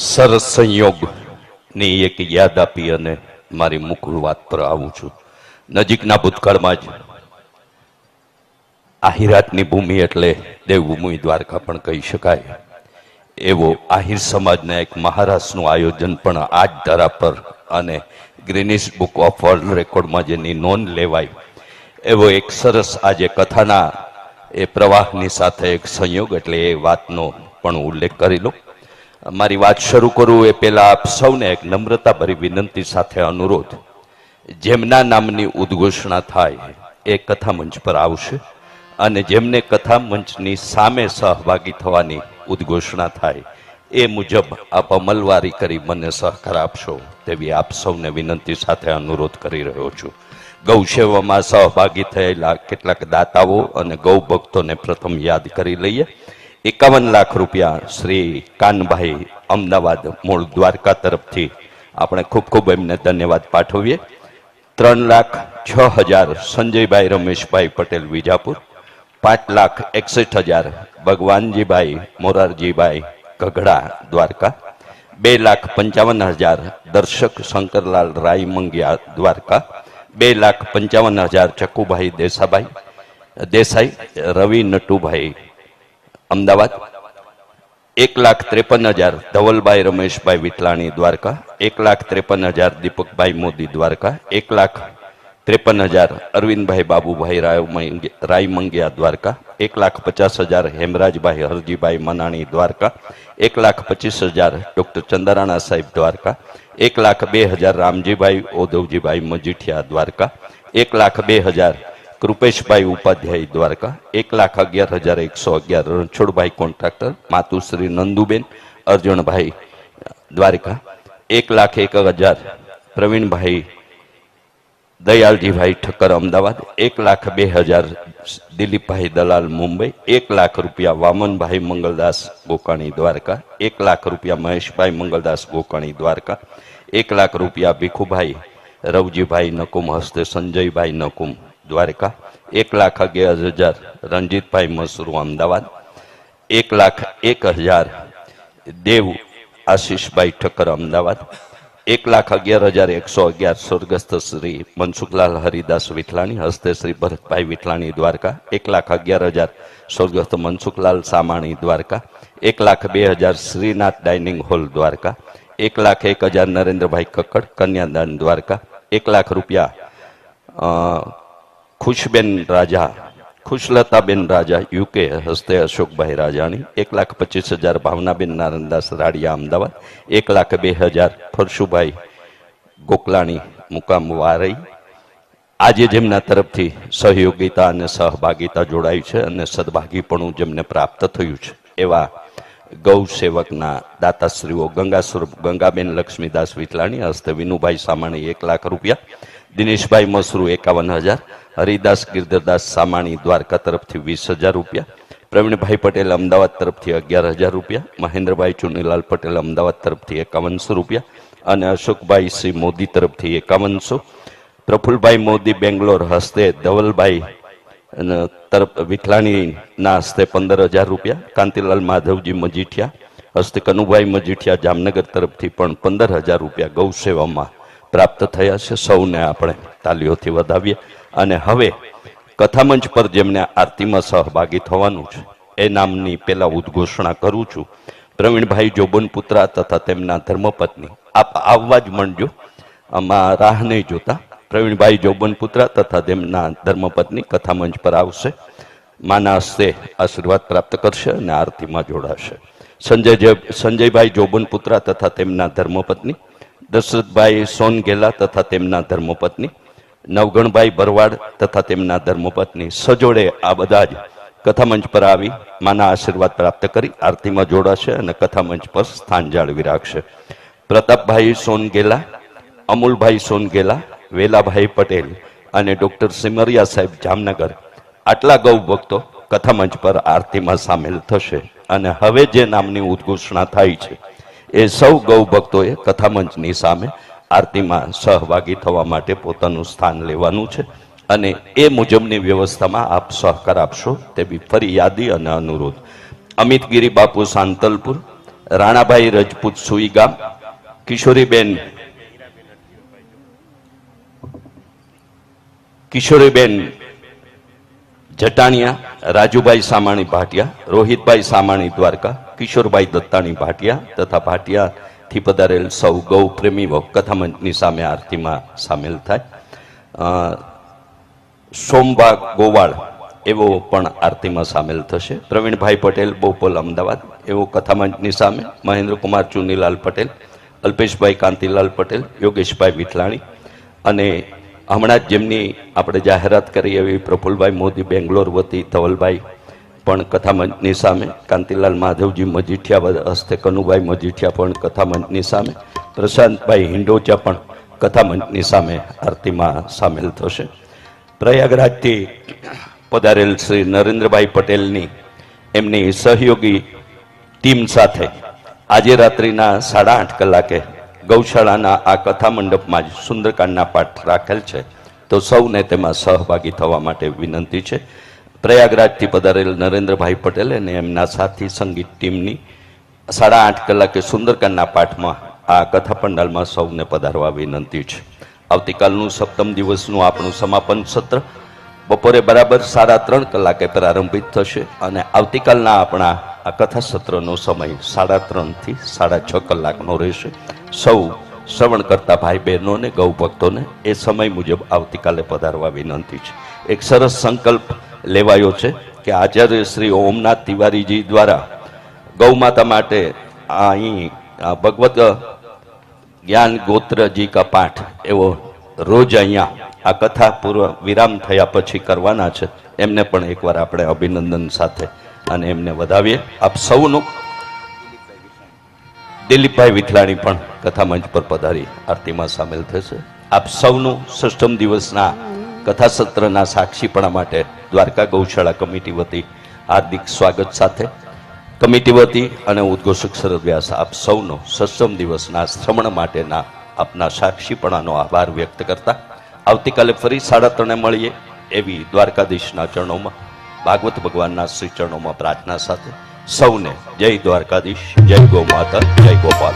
સરસ સંયોગની એક યાદ આપી અને મારી મુકુલ વાત પર આવું છું. નજીકના ભૂતકાળમાં જ. આહિરાતની ભૂમિ એટલે દેવભૂમિ દ્વારકા પણ કહી શકાય. એવો આહિર સમાજના એક મહારાષ્ટ્રનું આયોજન પણ આ જ ધરા પર અને ગ્રીનિસ બુક ઓફ વર્લ્ડ રેકોર્ડમાં જેની નોંધ લેવાય, એવો એક સરસ આજે કથાના એ પ્રવાહની સાથે એક સંયોગ એટલે એ વાતનો પણ ઉલ્લેખ કરી લો મારી વાત શરૂ કરું એ પહેલા આપ સૌને એક નમ્રતાભરી વિનંતી સાથે અનુરોધ. જેમના નામની ઉદ્ઘોષણા થાય એ કથા મંચ પર આવશે અને જેમને કથા મંચની સામે સહભાગી થવાની ઉદ્ઘોષણા થાય એ મુજબ આપ અમલવારી કરી મને સહકાર આપશો તેવી આપ સૌને વિનંતી સાથે અનુરોધ કરી રહ્યો છું. ગૌસેવામાં સહભાગી થયેલા કેટલાક દાતાઓ અને ગૌ ભક્તોને પ્રથમ યાદ કરી લઈએ. એકાવન લાખ રૂપિયા શ્રી કાનભાઈ અમદાવાદ મૂળ દ્વારકા તરફથી આપણે ખૂબ ખૂબ એમને ધન્યવાદ પાઠવીએ. ત્રણ લાખ છ હજાર સંજયભાઈ રમેશભાઈ પટેલ વિજાપુર, પાંચ લાખ એકસઠ હજાર ભગવાનજીભાઈ મોરારજીભાઈ ગઢડા દ્વારકા, બે લાખ પંચાવન હજાર દર્શક શંકરલાલ રાય મંગિયા દ્વારકા, બે લાખ પંચાવન હજાર ચક્કુભાઈ દેસાભાઈ, દેસાઈ રવિ નટુભાઈ અમદાવાદ. એક લાખ ત્રેપન હજાર ધવલભાઈ રમેશભાઈ વિટલાણી દ્વારકા. એક લાખ ત્રેપન હજાર દીપકભાઈ મોદી દ્વારકા. એક લાખ ત્રેપન હજાર અરવિંદભાઈ બાબુભાઈ રાય મંગ- રાય મંગિયા દ્વારકા. એક લાખ પચાસ હજાર હેમરાજભાઈ હરજીભાઈ મનાણી દ્વારકા. એક લાખ પચીસ હજાર ડૉક્ટર ચંદ્રાણા સાહેબ દ્વારકા. એક લાખ બે હજાર રામજીભાઈ ઓધવજીભાઈ મજીઠિયા દ્વારકા. એક લાખ બે હજાર કૃપેશભાઈ ઉપાધ્યાય દ્વારકા, એક લાખ અગિયાર હજાર એકસો અગિયાર રણછોડભાઈ કોન્ટ્રાક્ટર, માતુશ્રી નંદુબેન, અર્જુનભાઈ દ્વારકા, એક લાખ એક હજાર પ્રવીણભાઈ દયાલજીભાઈ ઠક્કર અમદાવાદ, એક લાખ બે હજાર દિલીપભાઈ દલાલ મુંબઈ, એક લાખ રૂપિયા વામનભાઈ મંગલદાસ ગોકાણી દ્વારકા, એક લાખ રૂપિયા મહેશભાઈ મંગલદાસ ગોકાણી દ્વારકા, એક લાખ રૂપિયા ભીખુભાઈ રવજીભાઈ નકુમ હસ્તે સંજયભાઈ નકુમ દ્વારકા, એક લાખ અગિયાર હજાર રણજીતભાઈ મસરૂ અમદાવાદ, એક લાખ એક હજાર દેવ આશીષભાઈ ઠક્કર અમદાવાદ, એક લાખ અગિયાર હજાર એકસો અગિયાર સ્વર્ગસ્થ શ્રી મનસુખલાલ હરિદાસ વિઠલાણી, હસ્તે શ્રી ભરતભાઈ વિઠલાણી દ્વારકા, એક લાખ અગિયાર હજાર સ્વર્ગસ્થ મનસુખલાલ સામાણી દ્વારકા, એક લાખ બે હજાર શ્રીનાથ ડાઇનિંગ હોલ દ્વારકા, એક લાખ એક હજાર નરેન્દ્રભાઈ કક્કડ કન્યાદાન દ્વારકા, એક લાખ રૂપિયા ખુશબેન રાજા ખુશલતાબેન રાજા, યુકે હસ્તે અશોકભાઈ રાજાણી એક લાખ પચીસ હજાર ભાવનાબેન નારણદાસ રાડિયા અમદાવાદ, એક લાખ બે હજાર ફરશુભાઈ ગોકલાણી મુકામ વારઈ. આજે જેમના તરફથી સહયોગિતા અને સહભાગિતા જોડાઈ છે અને સદભાગીપણું જેમને પ્રાપ્ત થયું છે, એવા ગૌ સેવકના દાતાશ્રીઓ ગંગા સ્વરૂપ ગંગાબેન લક્ષ્મીદાસ વિટલાણી હસ્તે વિનુભાઈ સામાણી એક લાખ રૂપિયા દિનેશભાઈ મસરૂ એકાવન હજાર હરિદાસ ગિરધરદાસ સામાણી દ્વારકા તરફથી વીસ હજાર રૂપિયા, પ્રવીણભાઈ પટેલ અમદાવાદ તરફથી અગિયાર હજાર રૂપિયા, મહેન્દ્રભાઈ ચુનીલાલ પટેલ અમદાવાદ તરફથી એકાવનસો રૂપિયા અને અશોકભાઈ સિંહ મોદી તરફથી એકાવનસો. પ્રફુલભાઈ મોદી બેંગ્લોર હસ્તે ધવલભાઈ તરફ વિઠલાણીના હસ્તે પંદર હજાર રૂપિયા, કાંતિલાલ માધવજી મજીઠિયા, હસ્તે કનુભાઈ મજીઠિયા જામનગર તરફથી પણ પંદર હજાર રૂપિયા ગૌ સેવામાં પ્રાપ્ત થયા છે. સૌને આપણે તાલીઓથી વધાવીએ. અને હવે કથામંચ પર જેમને આરતીમાં સહભાગી થવાનું છે, એ નામની પેલા ઉદ્ઘોષણા કરું છું. પ્રવીણભાઈ જોબન પુત્રા તથા તેમના ધર્મપત્ની, આપ આવવા જ મંડજો. આમાં રાહ નહીં જોતા. પ્રવીણભાઈ જોબન પુત્રા તથા તેમના ધર્મપત્ની કથામંચ પર આવશે. માના હસ્તે આશીર્વાદ પ્રાપ્ત કરશે અને આરતીમાં જોડાશે. સંજય સંજયભાઈ જોબન પુત્રા તથા તેમના ધર્મપત્ની દશરથભાઈ સોનગેલા તથા તેમના ધર્મપત્ની, નવગણભાઈ ભરવાડ તથા તેમના ધર્મપત્ની, સજોડે આ બધા જ કથામંચ પર આવી, માના આશીર્વાદ પ્રાપ્ત કરી, આરતીમાં જોડાશે અને કથામંચ પર સ્થાન જાળવી રાખશે. પ્રતાપભાઈ સોનગેલા અમુલભાઈ સોનગેલા વેલાભાઈ પટેલ અને ડૉક્ટર સિમરિયા સાહેબ જામનગર, આટલા ગૌ ભક્તો કથામંચ પર આરતીમાં સામેલ થશે. અને હવે જે નામની ઉદ્ઘોષણા થાય છે એ સૌ ગૌ ભક્તોએ કથામંચની સામે આરતીમાં સહભાગી થવા માટે પોતાનું સ્થાન લેવાનું છે અને એ મુજબની વ્યવસ્થામાં આપ સહકાર આપશો તેવી ફરી યાદી અને અનુરોધ. અમિતગીરી બાપુ સાંતલપુર, રાણાભાઈ રજપૂત સુઈ ગામ, કિશોરીબેન કિશોરીબેન જટાણિયા રાજુભાઈ સામાણી ભાટિયા, રોહિતભાઈ સામાણી દ્વારકા, કિશોરભાઈ દત્તાણી ભાટિયા તથા ભાટિયાથી પધારેલ સૌ ગૌ પ્રેમીઓ કથામંચની સામે આરતીમાં સામેલ થાય. સોમબા ગોવાળ એવો પણ આરતીમાં સામેલ થશે. પ્રવીણભાઈ પટેલ, બોપલ અમદાવાદ એવો કથામંચની સામે. મહેન્દ્રકુમાર ચુનીલાલ પટેલ, અલ્પેશભાઈ કાંતિલાલ પટેલ, યોગેશભાઈ વિઠલાણી અને હમણાં જ જેમની આપણે જાહેરાત કરી એવી પ્રફુલભાઈ મોદી, બેંગ્લોર વતી, ધવલભાઈ પણ કથામંચની સામે, કાંતિલાલ માધવજી મજીઠિયા હસ્તે કનુભાઈ મજીઠિયા પણ કથામંચની સામે, પ્રશાંતભાઈ હિંડોચા પણ કથામંચની સામે આરતીમાં સામેલ થશે. પ્રયાગરાજથી પધારેલ શ્રી નરેન્દ્રભાઈ પટેલની એમની સહયોગી ટીમ સાથે આજે રાત્રિના સાડા આઠ કલાકે ગૌશાળાના આ કથા મંડપમાં જ સુંદરકાંડના પાઠ રાખેલ છે. તો સૌને તેમાં સહભાગી થવા માટે વિનંતી છે. પ્રયાગરાજથી પધારેલ નરેન્દ્રભાઈ પટેલ અને એમના સાથી સંગીત ટીમની સાડા આઠ કલાકે સુંદરકાંડના પાઠમાં આ કથા પંડાલમાં સૌને પધારવા વિનંતી છે. આવતીકાલનું સપ્તમ દિવસનું આપણું સમાપન સત્ર બપોરે બરાબર સાડા ત્રણ કલાકે પ્રારંભિત થશે અને આવતીકાલના આપણા આ કથા સત્રનો સમય સાડા ત્રણથી સાડા છ કલાકનો રહેશે. સૌ શ્રવણ કરતા ભાઈ બહેનોને, ગૌ ભક્તોને એ સમય મુજબ આવતીકાલે પધારવા વિનંતી છે. એક સરસ સંકલ્પ લેવાયો છે કે આચાર્ય શ્રી ઓમનાથ તિવારીજી દ્વારા ગૌ માતા માટે અહીં ભગવત જ્ઞાન ગોત્રજી કા પાઠ એવો રોજ અહીંયા આ કથા પૂર્વ વિરામ થયા પછી કરવાના છે. એમને પણ એકવાર આપણે અભિનંદન સાથે અને એમને વધાવીએ. આપ સૌનું દિલીપભાઈ વિઠલાણી પણ કથા મંચ પર પધારી આરતીમાં સામેલ થશે. આપ સૌનું સષ્ટમ દિવસના કથા સત્રના સાક્ષીપણા માટે દ્વારકા ગૌશાળા કમિટી વતી હાર્દિક સ્વાગત સાથે કમિટી વતી અને ઉદ્ઘોષક શરદ વ્યાસ, આપ સૌનો સષ્ટમ દિવસના શ્રમણ માટેના આપના સાક્ષીપણાનો આભાર વ્યક્ત કરતા આવતીકાલે ફરી સાડા ત્રણે મળીએ એવી દ્વારકાધીશના ચરણોમાં, ભાગવત ભગવાનના શ્રી ચરણોમાં પ્રાર્થના સાથે સૌને જય દ્વારકાધીશ જય ગો માતા જય ગોપાલ.